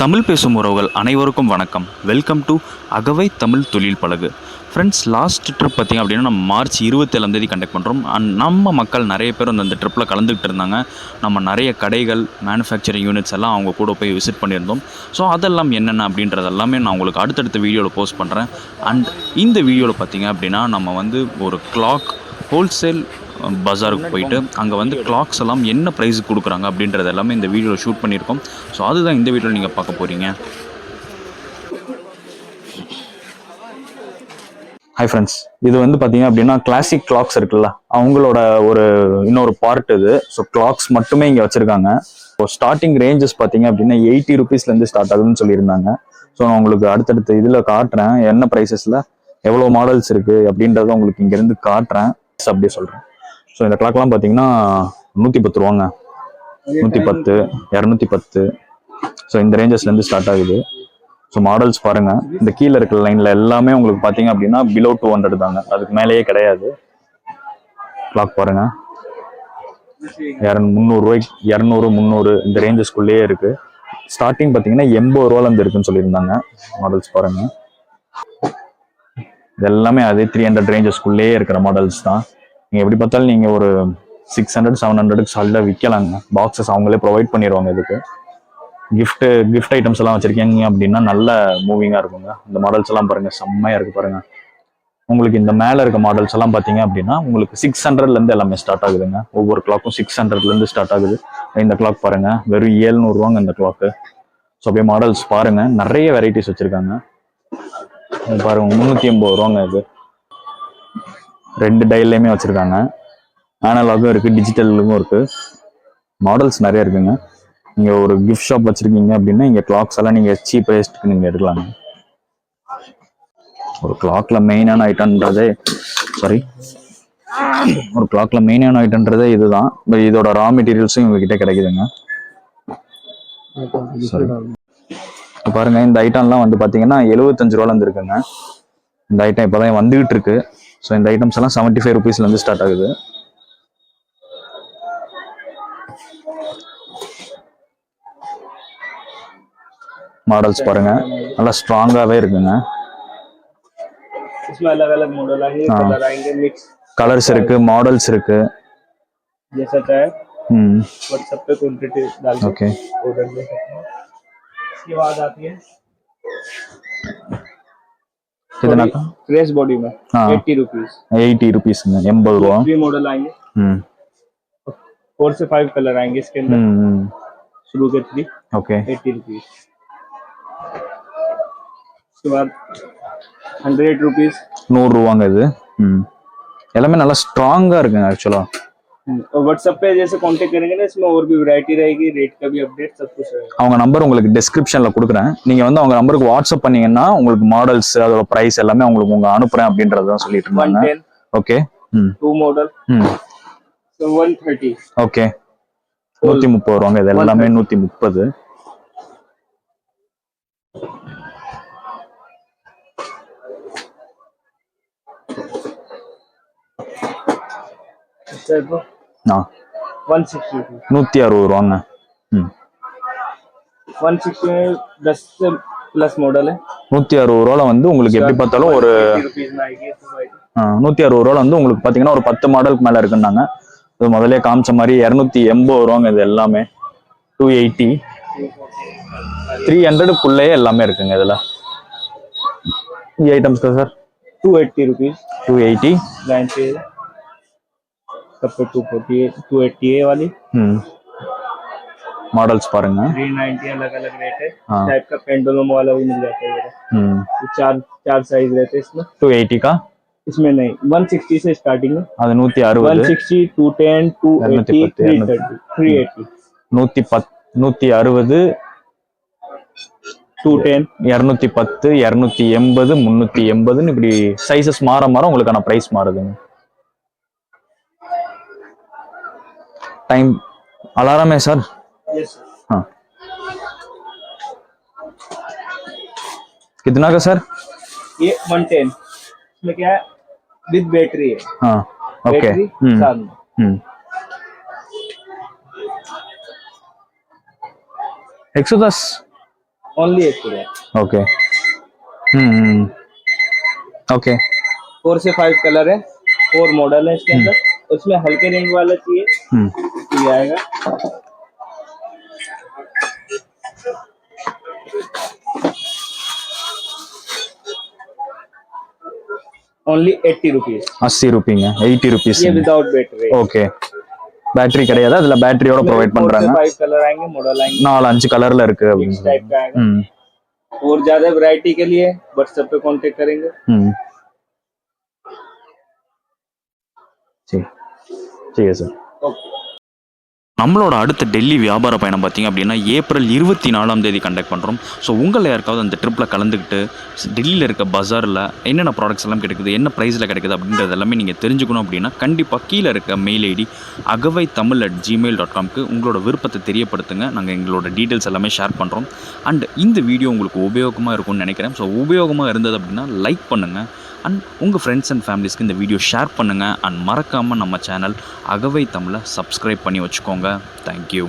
தமிழ் பேசும் உறவுகள் அனைவருக்கும் வணக்கம். வெல்கம் டு அகவை தமிழ் தொழில் பழகு. ஃப்ரெண்ட்ஸ் லாஸ்ட் ட்ரிப் பார்த்திங்க அப்படின்னா நம்ம மார்ச் இருபத்தேழாம் தேதி கண்டக்ட் பண்ணுறோம் அண்ட் நம்ம மக்கள் நிறைய பேர் அந்த ட்ரிப்பில் கலந்துக்கிட்டு இருந்தாங்க. நம்ம நிறைய கடைகள் மேனுஃபேக்சரிங் யூனிட்ஸ் எல்லாம் அவங்க கூட போய் விசிட் பண்ணியிருந்தோம். ஸோ அதெல்லாம் என்னென்ன அப்படின்றது எல்லாமே நான் உங்களுக்கு அடுத்தடுத்த வீடியோவில் போஸ்ட் பண்ணுறேன் அண்ட் இந்த வீடியோவில் பார்த்தீங்க அப்படின்னா நம்ம வந்து ஒரு கிளாக் ஹோல்சேல் பஜாருக்கு போயிட்டு அங்கே வந்து கிளாக்ஸ் எல்லாம் என்ன ப்ரைஸுக்கு கொடுக்குறாங்க அப்படின்றது எல்லாமே இந்த வீடியோவில் ஷூட் பண்ணியிருக்கோம். ஸோ அதுதான் இந்த வீடியோவில் நீங்கள் பார்க்க போகிறீங்க ஹாய் ஃப்ரெண்ட்ஸ் இது வந்து பார்த்தீங்க அப்படின்னா கிளாசிக் கிளாக்ஸ் இருக்குல்ல அவங்களோட ஒரு இன்னொரு பார்ட் இது. ஸோ கிளாக்ஸ் மட்டுமே இங்கே வச்சுருக்காங்க. ஸோ ஸ்டார்டிங் ரேஞ்சஸ் பார்த்தீங்க அப்படின்னா எயிட்டி ருபீஸ்லேருந்து ஸ்டார்ட் ஆகுதுன்னு சொல்லியிருந்தாங்க. ஸோ நான் உங்களுக்கு அடுத்தடுத்த இதில் காட்டுறேன் என்ன ப்ரைஸஸில் எவ்வளோ மாடல்ஸ் இருக்குது அப்படின்றத உங்களுக்கு இங்கேருந்து காட்டுறேன். அப்படியே சொல்கிறேன் ஸோ இந்த கிளாக்லாம் பார்த்தீங்கன்னா நூற்றி பத்து ரூபாங்க. நூற்றி பத்து இரநூத்தி பத்து ஸோ இந்த ரேஞ்சஸ்லேருந்து ஸ்டார்ட் ஆகுது. ஸோ மாடல்ஸ் பாருங்க. இந்த கீழே இருக்கிற லைன்ல எல்லாமே உங்களுக்கு பார்த்தீங்க அப்படின்னா பிலோ டூ ஹண்ட்ரட் தாங்க. அதுக்கு மேலேயே கிடையாது. கிளாக் பாருங்க. இரநூ முந்நூறுரூவாய்க்கு இரநூறு முந்நூறு இந்த ரேஞ்சஸ்குள்ளேயே இருக்கு. ஸ்டார்டிங் பார்த்தீங்கன்னா எண்பது ரூபாலேருந்து இருக்குன்னு சொல்லியிருந்தாங்க. மாடல்ஸ் பாருங்க. இது எல்லாமே அதே த்ரீ ஹண்ட்ரட் ரேஞ்சஸ்குள்ளேயே இருக்கிற மாடல்ஸ் தான். நீங்கள் எப்படி பார்த்தாலும் நீங்கள் ஒரு சிக்ஸ் ஹண்ட்ரட் செவன் ஹண்ட்ரடுக்கு சாலிடாக விற்கலாங்க பாக்ஸஸ் அவங்களே ப்ரொவைட் பண்ணிடுவாங்க இதுக்கு. கிஃப்ட்டு கிஃப்ட் ஐட்டம்ஸ் எல்லாம் வச்சுருக்கீங்க அப்படின்னா நல்ல மூவிங்காக இருக்குங்க. இந்த மாடல்ஸ் எல்லாம் பாருங்கள் செம்மையாக இருக்குது பாருங்கள் உங்களுக்கு இந்த மேலே இருக்க மாடல்ஸ் எல்லாம் பார்த்தீங்க அப்படின்னா உங்களுக்கு சிக்ஸ் ஹண்ட்ரட்லேருந்து எல்லாமே ஸ்டார்ட் ஆகுதுங்க. ஒவ்வொரு கிளாக்கும் சிக்ஸ் ஹண்ட்ரட்லேருந்து ஸ்டார்ட் ஆகுது. இந்த கிளாக் பாருங்கள் வெறும் ஏழ்நூறுவாங்க இந்த கிளாக்கு ஸோ அப்படியே மாடல்ஸ் பாருங்க நிறைய வெரைட்டிஸ் வச்சுருக்காங்க. பாருங்கள் முந்நூற்றி எண்பது ரூபாங்க இது. ரெண்டு டைல்லையுமே வச்சுருக்காங்க. ஆனலாகும் இருக்குது டிஜிட்டலுக்கும் இருக்குது மாடல்ஸ் நிறைய இருக்குங்க. நீங்கள் ஒரு கிஃப்ட் ஷாப் வச்சுருக்கீங்க அப்படின்னா இங்கே கிளாக்ஸ் எல்லாம் நீங்கள் சீப் ரேஸ்ட்டுக்கு நீங்கள் எடுக்கலாங்க ஒரு கிளாக்ல மெயினான ஐட்டம்ன்றதே சாரி ஒரு கிளாக்ல மெயினான ஐட்டம்ன்றதே இதுதான். But இதோட ரா மெட்டீரியல்ஸும் இவங்ககிட்ட கிடைக்குதுங்க. பாருங்க இந்த ஐட்டம்லாம் வந்து பார்த்தீங்கன்னா எழுபத்தஞ்சு ரூபாலேருந்து இருக்குங்க. இந்த ஐட்டம் இப்போதான் வந்துகிட்டு இருக்கு. ஸோ இந்த ஐட்டம்ஸ் எல்லாம் செவன்ட்டி ஃபைவ் ருபீஸ்லேருந்து ஸ்டார்ட் ஆகுது. மாடல்ஸ் பாருங்க. நல்லா ஸ்ட்ராங்காகவே இருக்குங்க. கலர்ஸ் இருக்கு மாடல்ஸ் இருக்கு. ஓகே இதுனாக்கா फ्रेश बॉडी में हाँ। एट्टी रुपीज எயிட்டி ருபீஸ்ங்க எண்பது ரூபா थ्री मॉडल आएंगे ம் फोर से फाइव कलर आएंगे इसके अंदर ம் ம் शुरू के थ्री ஓகே एट्टी रुपीज उसके बाद हंड्रेड रुपीज நூறுரூவாங்க இது ம் எல்லாமே நல்லா ஸ்ட்ராங்காக இருக்குங்க ஆக்சுவலாக और व्हाट्सएप पे जैसे कांटेक्ट करेंगे ना इसमें और भी वैरायटी रहेगी रेट का भी अपडेट सब कुछ रहेगा அவங்க நம்பர் உங்களுக்கு டிஸ்கிரிப்ஷனில் கொடுக்குறேன் நீங்கள் வந்து அவங்க நம்பருக்கு வாட்ஸ்அப் பண்ணீங்கன்னா உங்களுக்கு மாடல்ஸ் அதோட ப்ரைஸ் எல்லாமே உங்களுக்கு உங்க அனுப்புறேன் அப்படின்றத சொல்லிட்டு वन இருந்தாங்க टेन ஓகே ம் टू मॉडल ம் तो वन थर्टी ஓகே நூற்றி முப்பது ரூபாங்க இது எல்லாமே நூற்றி முப்பது ஆ ஒன் சிக்ஸ்டி நூற்றி அறுபது ரூபாங்க. ம். One sixty best plus model நூற்றி அறுபது ரூபால வந்து உங்களுக்கு எப்படி பார்த்தாலும் ஒரு நூற்றி அறுபது ரூபாவில் வந்து உங்களுக்கு பார்த்தீங்கன்னா ஒரு பத்து மாடலுக்கு மேலே இருக்குன்னாங்க. இது முதலே காமிச்ச மாதிரி இரநூத்தி எண்பது ரூபாங்க இது எல்லாமே. டூ எயிட்டி த்ரீ ஹண்ட்ரடுக்குள்ளேயே எல்லாமே இருக்குங்க இதில். ஐட்டம்ஸ்க்கு sir two eighty rupees two eighty ninety सब पे two forty two eighty A वाली ம் மாடல்ஸ் பாருங்க थ्री नाइन्टी अलग अलग रेट है हाँ। टाइप का पेंडुलम वाला भी मिल जाता है इधर। ம் ये चार चार साइज रहते हैं इसमें டூ எயிட்டிக்கா इसमें नहीं वन सिक्सटी से स्टार्टिंग है அது நூற்றி वन அறுபது सिक्सटी टू टेन टू இரநூத்தி एट्टी பத்து, थ्री இரநூத்தி- थर्टी थ्री एट्टी நூற்றி பத் நூற்றி அறுபது टू टेन இரநூத்தி பத்து இரநூத்தி எண்பது முந்நூற்றி எண்பதுன்னு இப்படி சைஸஸ் மாற மாற உங்களுக்கான ப்ரைஸ் மாறுதுங்க टाइम अलार्म है सर हाँ। कितना का सर ये वन टेन इसमें क्या है? विद बैटरी है। हाँ ओके हम्म, हम्म। एक सौ दस? ओनली एक सौ दस। ओके हम्म, हम्म। ओके फोर से फाइव कलर है। फोर मॉडल है इसके अंदर। उसमें हल्के रेंज वाला चाहिए। ये आएगा only eighty rupees அஸ்ஸி ருபீங்க eighty rupees ये विदाउट बैटरी ஓகே பேட்டரி கிடையாது அதுல பேட்டரியோட ப்ரொவைட் பண்றாங்க फाइव कलर आएंगे मॉडल आएंगे நாலு அஞ்சு கலர்ல இருக்கு அப்படின்னு इस टाइप का आएगा ம் और ज्यादा वैरायटी के लिए व्हाट्सएप पे कांटेक्ट करेंगे ம் சரி சரி சார் ओके நம்மளோட அடுத்த டெல்லி வியாபார பயணம் பார்த்தீங்க அப்படின்னா ஏப்ரல் இருபத்தி நாலாம் தேதி கண்டக்ட் பண்ணுறோம் ஸோ உங்களில் யாருக்காவது அந்த ட்ரிப்பில் கலந்துக்கிட்டு டெல்லியில் இருக்க பஜாரில் என்னென்ன ப்ராடக்ட்ஸ் எல்லாம் கிடைக்குது என்ன ப்ரைஸில் கிடைக்குது அப்படின்றது எல்லாமே நீங்கள் தெரிஞ்சுக்கணும் அப்படின்னா கண்டிப்பாக கீழே இருக்க mail ID அகவை Tamil at Gmail dot காம்க்கு உங்களோட விருப்பத்தை தெரியப்படுத்துங்க. நாங்கள் எங்களோட டீட்டெயில்ஸ் எல்லாமே ஷேர் பண்ணுறோம் அண்ட் இந்த வீடியோ உங்களுக்கு உபயோகமாக இருக்கும்னு நினைக்கிறேன். ஸோ உபயோகமாக இருந்தது அப்படின்னா லைக் பண்ணுங்கள் அண்ட் உங்கள் ஃப்ரெண்ட்ஸ் அண்ட் ஃபேமிலிஸ்க்கு இந்த வீடியோ ஷேர் பண்ணுங்கள் அண்ட் மறக்காமல் நம்ம சேனல் அகவை தமிழை சப்ஸ்கிரைப் பண்ணி வச்சுக்கோங்க. தேங்க்யூ